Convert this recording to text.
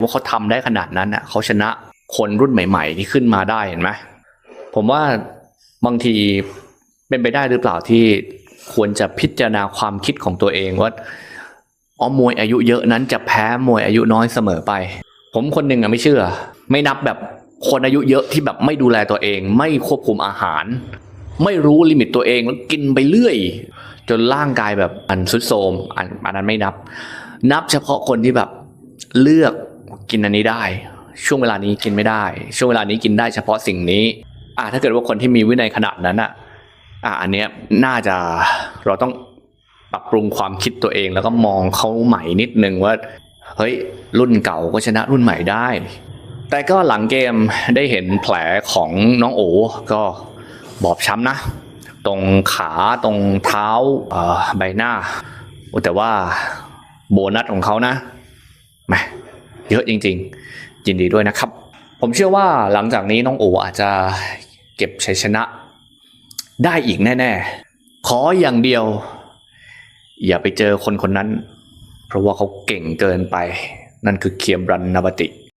ว่าเขาทำได้ขนาดนั้นอะเขาชนะคนรุ่นใหม่ๆที่ขึ้นมาได้เห็นไหมผมว่าบางทีเป็นไปได้หรือเปล่าที่ควรจะพิจารณาความคิดของตัวเองว่าอ๋อมวยอายุเยอะนั้นจะแพ้มวยอายุน้อยเสมอไป ผมคนหนึ่งอะไม่เชื่อ ไม่นับแบบคนอายุเยอะที่แบบไม่ดูแลตัวเอง ไม่ควบคุมอาหาร ไม่รู้ลิมิตตัวเองแล้วกินไปเรื่อย จนร่างกายแบบอันสุดโทมอันอันนั้นไม่นับ นับเฉพาะคนที่แบบเลือก กินอันนี้ได้ ช่วงเวลานี้กินไม่ได้ ช่วงเวลานี้กินได้เฉพาะสิ่งนี้ อ่าถ้าเกิดว่าคนที่มีวินัยขนาดนั้นอะอ่าอันเนี้ยน่าจะเราต้องปรับปรุงความคิดตัวเองแล้วก็มองเขาใหม่นิดนึงว่าเฮ้ยรุ่นเก่าก็ชนะรุ่นใหม่ได้ แต่ก็หลังเกมได้เห็นแผลของน้องโอก็บอบช้ำนะ ตรงขาตรงเท้าใบหน้า แต่ว่าโบนัสของเขานะแหม เยอะจริง ๆ ยินดีด้วยนะครับ ผมเชื่อว่าหลังจากนี้น้องโออาจจะเก็บชัยชนะ ได้อีกแน่ ๆ ขออย่างเดียว อย่าไปเจอคนคนนั้น เพราะว่าเขาเก่งเกินไป นั่นคือเคียมรันนาบติ